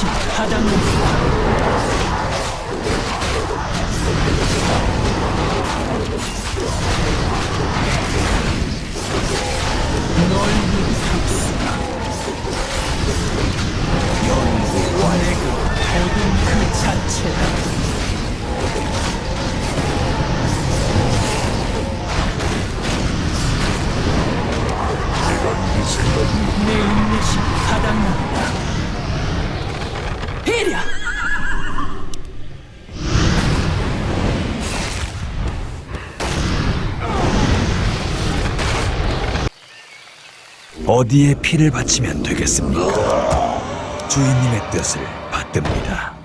인내심 바닥난다. 어디에 피를 바치면 되겠습니까? 주인님의 뜻을 받듭니다.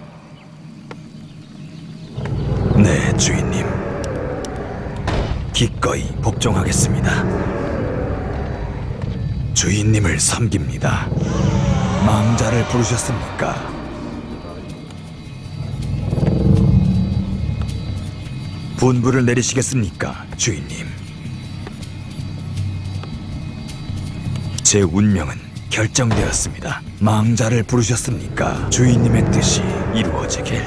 네, 주인님. 기꺼이 복종하겠습니다. 주인님을 섬깁니다. 망자를 부르셨습니까? 분부를 내리시겠습니까, 주인님? 제 운명은 결정되었습니다. 망자를 부르셨습니까? 주인님의 뜻이 이루어지길.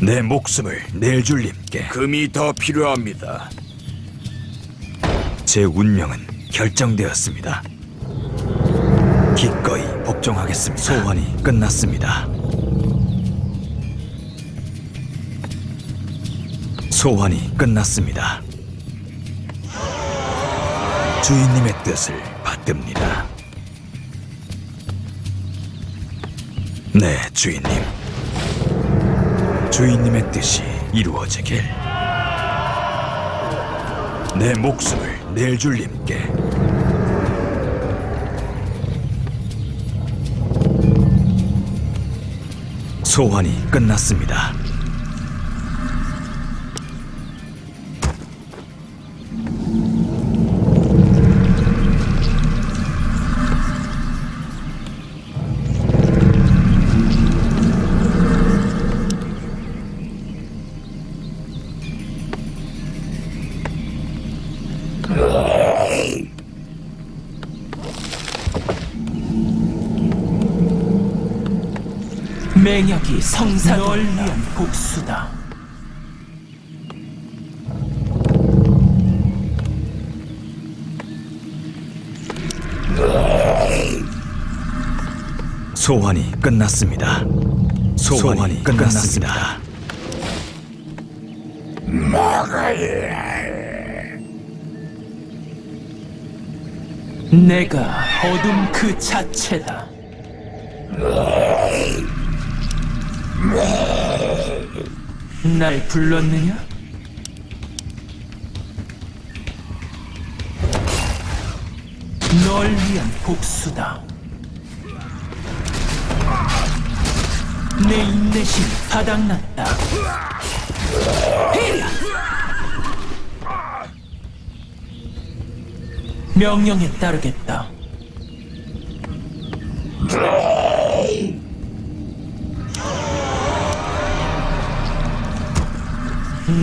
내 목숨을 낼 줄님께 금이 더 필요합니다. 제 운명은 결정되었습니다. 기꺼이 복종하겠습니다. 소원이 끝났습니다. 소원이 끝났습니다. 주인님의 뜻을 받듭니다. 네, 주인님. 주인님의 뜻이 이루어지길. 내 목숨을 낼 줄님께 소환이 끝났습니다. 맹약이 성사 널 위한 복수다. 소환이 끝났습니다. 소환이, 끝났습니다. 내가 어둠 그 자체다. 날 불렀느냐? 널 위한 복수다. 내 인내심이 바닥났다. 명령에 따르겠다.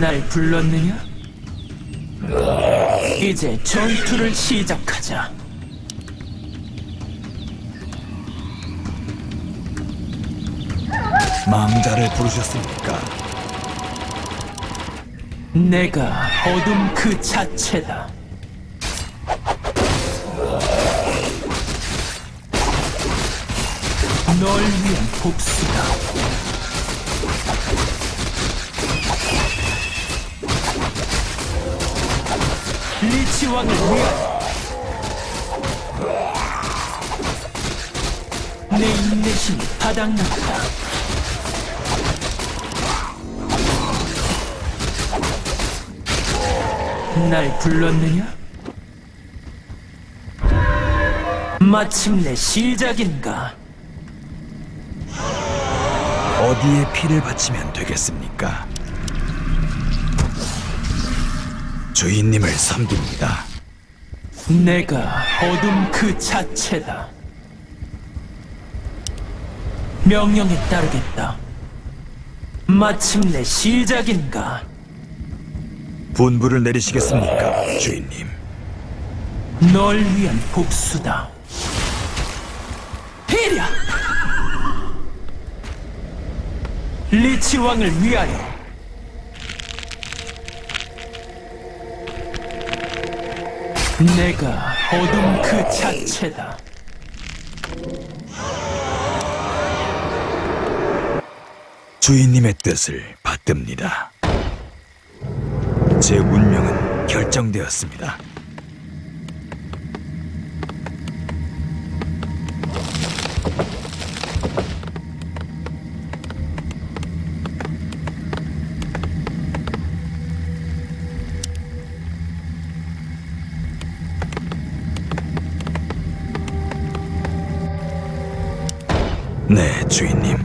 날 불렀느냐? 이제 전투를 시작하자. 망자를 부르셨습니까? 내가 어둠 그 자체다. 널 위한 복수다. 리치 왕을 위하여. 내 인내심이 바닥났다. 날 불렀느냐? 마침내 시작인가? 어디에 피를 바치면 되겠습니까? 주인님을 섬깁니다. 내가 어둠 그 자체다. 명령에 따르겠다. 마침내 시작인가? 분부를 내리시겠습니까, 주인님? 널 위한 복수다. 히랴! 리치 왕을 위하여. 내가 어둠 그 자체다. 주인님의 뜻을 받듭니다. 제 운명은 결정되었습니다. 주인님.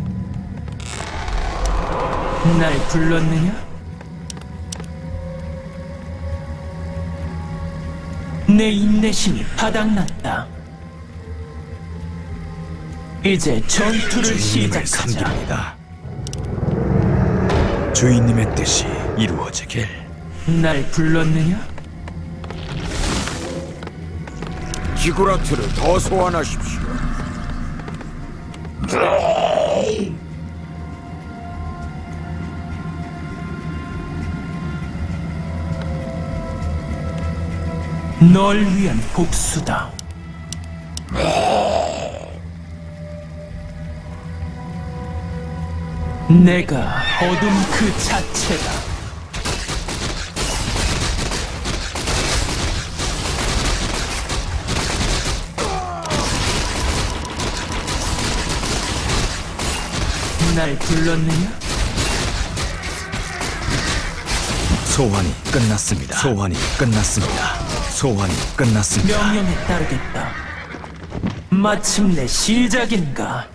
날 불렀느냐? 내 인내심이 바닥났다. 이제 전투를 주인님을 시작하자. 섬깁니다. 주인님의 뜻이 이루어지길. 날 불렀느냐? 지구라트를 더 소환하십시오. 널 위한 복수다. 내가 어둠 그 자체다. 날 불렀느냐? 소환이 끝났습니다. 소환이 끝났습니다. 소환이 끝났습니다. 명령에 따르겠다. 마침내 시작인가?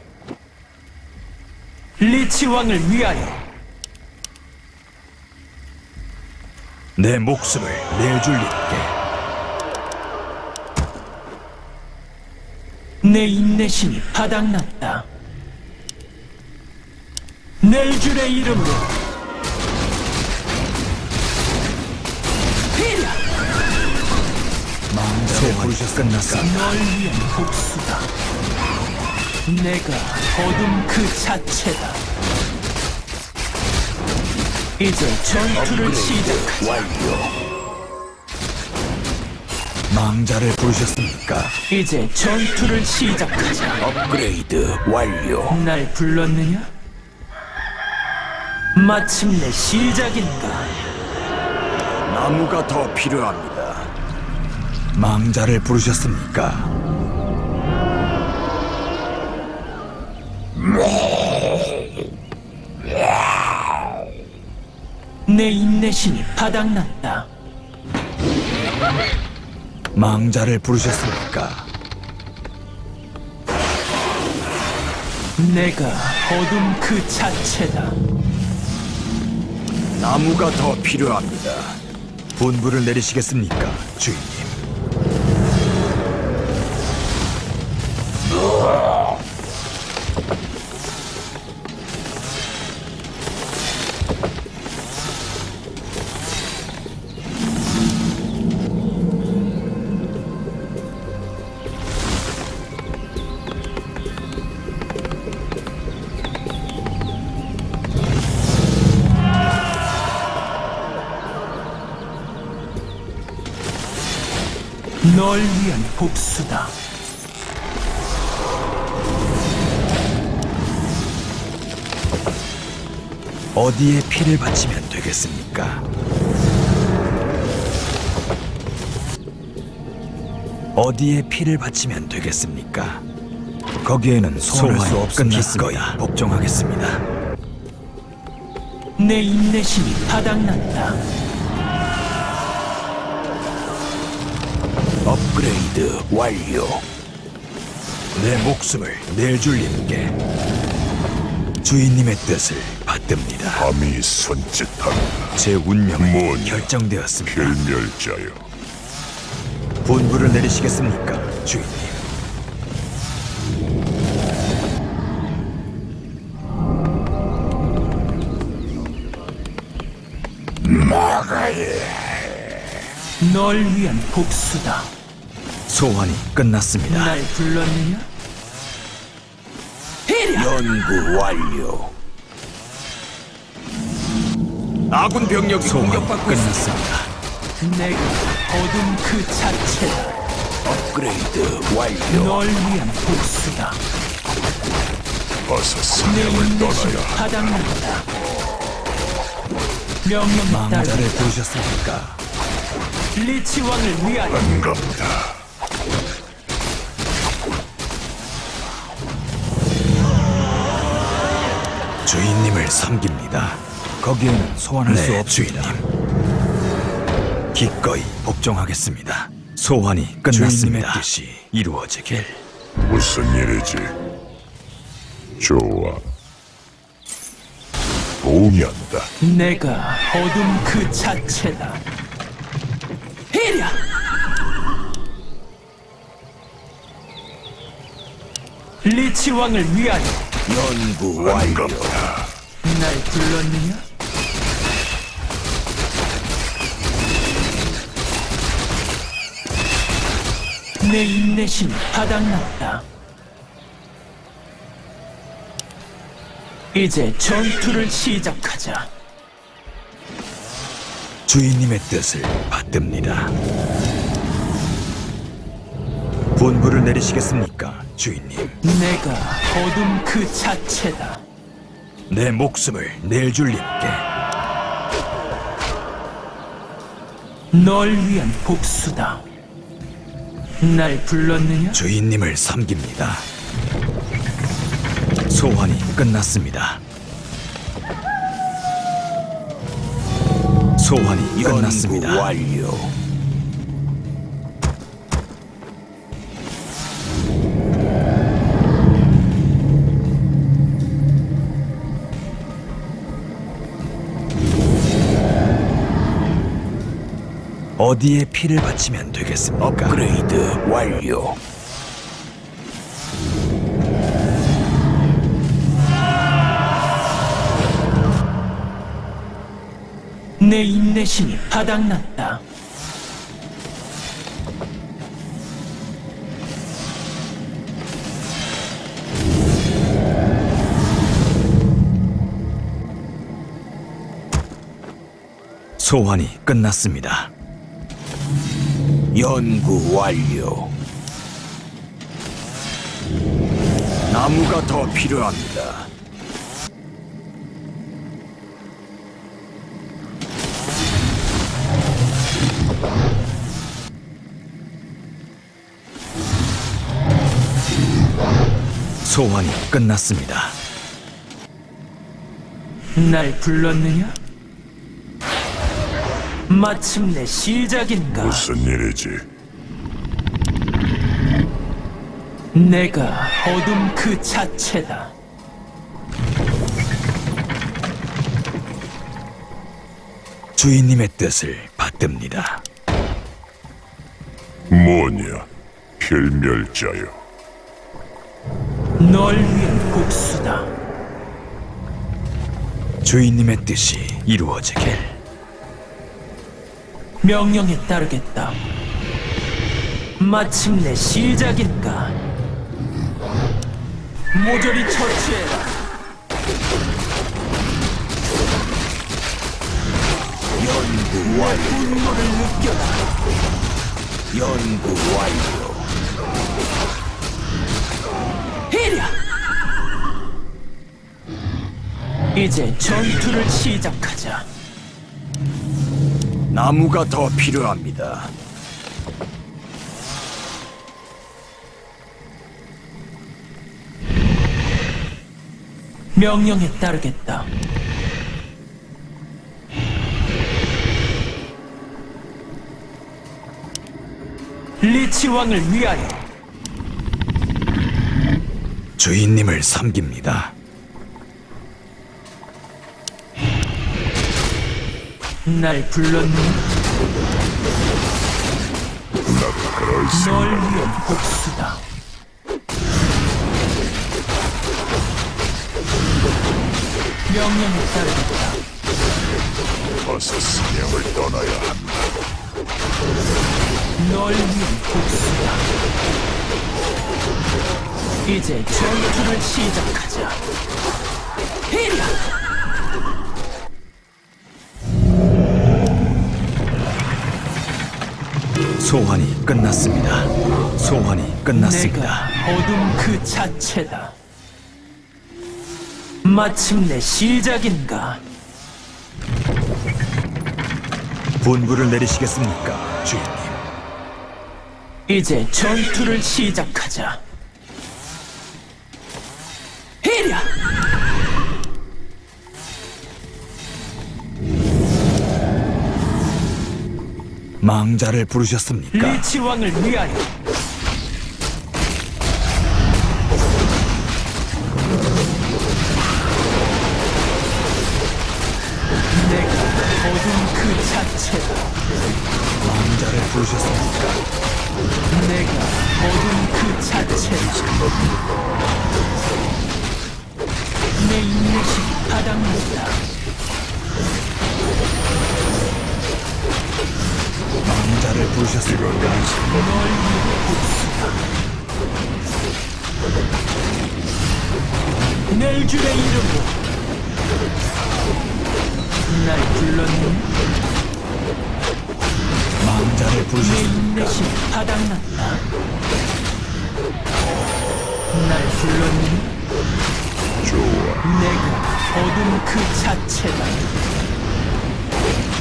리치 왕을 위하여 내 목숨을 내줄 님께 내 인내심이 바닥났다. 넬줄의 이름으로 소환이 끝났습니다. 널 위한 복수다. 내가 어둠 그 자체다. 이제 전투를 시작하자. 망자를 부르셨습니까? 이제 전투를 시작하자. 업그레이드 완료. 날 불렀느냐? 마침내 시작인가? 나무가 더 필요합니다. 망자를 부르셨습니까? 내 인내심이 바닥났다. 망자를 부르셨습니까? 내가 어둠 그 자체다. 나무가 더 필요합니다. 분부를 내리시겠습니까, 주인님? 널 위한 복수다. 어디에 피를 바치면 되겠습니까? 어디에 피를 바치면 되겠습니까? 거기에는 소환할 수 없습니다. 거의 복종하겠습니다. 내 인내심이 바닥났다. 업그레이드 완료. 내 목숨을 내줄 님께 주인님의 뜻을 받듭니다. 밤이 손짓한다. 제 운명은 뭐냐? 결정되었습니다. 필멸자여 분부를 내리시겠습니까, 주인님? 널 위한 복수다. 소환이 끝났습니다. 날 불렀느냐? 연구 완료. 아군 병력이 공격받고 있습니다. 끝났습니다. 내가 어둠 그 자체다. 업그레이드 완료. 널 위한 복수다. 어서 내 사냥을 인내심이 떠나야 바닥난다. 따르 망자를 부르셨습니까? 리치 왕을 위하여 반갑다. 주인님을 섬깁니다. 거기에는 소환할 네, 수 없습니다. 주인님. 기꺼이 복종하겠습니다. 소환이 끝났습니다. 뜻이 이루어지길. 무슨 일이지? 좋아. 동의한다. 내가 어둠 그 자체다. 해랴! 리치 왕을 위하여 연구 완료. 날 불렀느냐? 내 인내심이 바닥났다. 이제 전투를 시작하자. 주인님의 뜻을 받듭니다. 분부를 내리시겠습니까, 주인님? 내가 어둠 그 자체다. 내 목숨을 낼 줄님께 널 위한 복수다. 날 불렀느냐? 주인님을 섬깁니다. 소환이 끝났습니다. 소환이 연구 끝났습니다. 완료. 어디에 피를 바치면 되겠습니까? 업그레이드 완료. 내 인내심이 바닥났다. 소환이 끝났습니다. 연구 완료. 나무가 더 필요합니다. 소환이 끝났습니다. 날 불렀느냐? 마침내 시작인가? 무슨 일이지? 내가 어둠 그 자체다. 주인님의 뜻을 받듭니다. 뭐냐? 필멸자여. 널 위한 복수다. 주인님의 뜻이 이루어지길. 명령에 따르겠다. 마침내 시작인가? 모조리 처치해라. 연구 완료. 분노를 느껴라. 연구 완료. 해랴! 이제 전투를 시작하자. 나무가 더 필요합니다. 명령에 따르겠다. 리치 왕을 위하여 주인님을 섬깁니다. 날 불렀니? 널 위한 복수다. 명령에 따르겠다. 어서 어서 사냥을 떠나야 한다. 널 위한 복수다. 이제 전투를 시작하자. 소환이 끝났습니다. 소환이 끝났습니다. 어둠 그 자체다. 마침내 시작인가? 분부를 내리시겠습니까, 주인님? 이제 전투를 시작하자. 히랴! 망자를 부르셨습니까? 리치 왕을 위하여. 내가 어둠 그 자체다. 망자를 부르셨습니까? 내가 어둠 그 자체다. 내 인내심이 바닥났다. 망자를 복수다. 넬줄의 이름으로 날 불렀니? 망자를 내 부르셨습니까? 인내심이 바닥났다. 날 불렀니? 내가 어둠 그 자체다.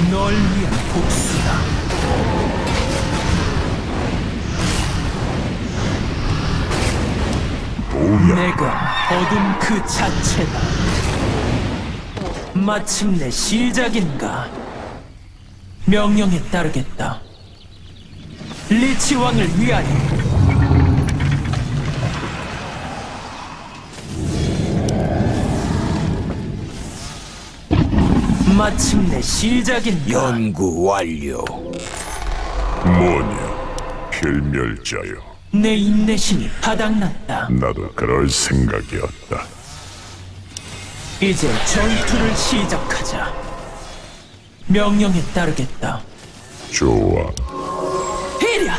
널 위한 복수다. 내가 어둠 그 자체다. 마침내 시작인가? 명령에 따르겠다. 리치 왕을 위하여. 마침내 시작인가? 연구 완료. 뭐냐? 필멸자여. 내 인내심이 바닥났다. 나도 그럴 생각이었다. 이제 전투를 시작하자. 명령에 따르겠다. 좋아. 히랴!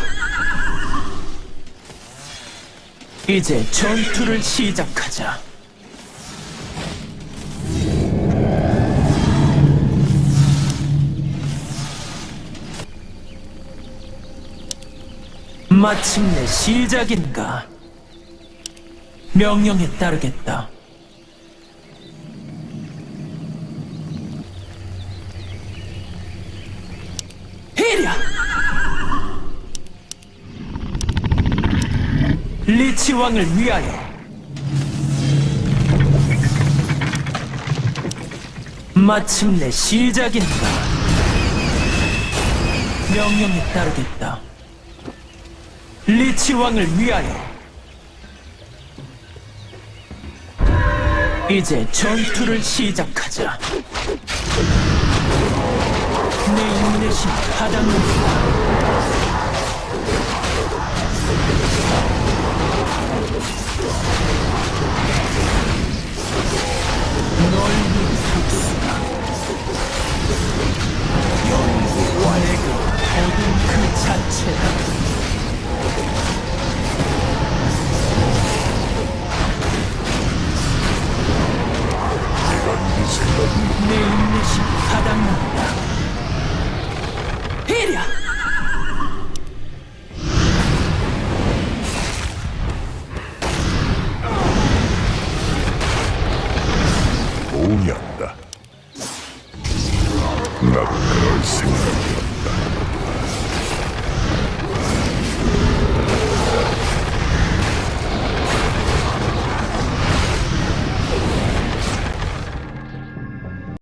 이제 전투를 시작하자. 마침내 시작인가? 명령에 따르겠다. 히랴! 리치 왕을 위하여. 마침내 시작인가? 명령에 따르겠다. 리치 왕을 위하여. 이제 전투를 시작하자. 내. 널 위해 복수다. 내가 어둠 그 자체다.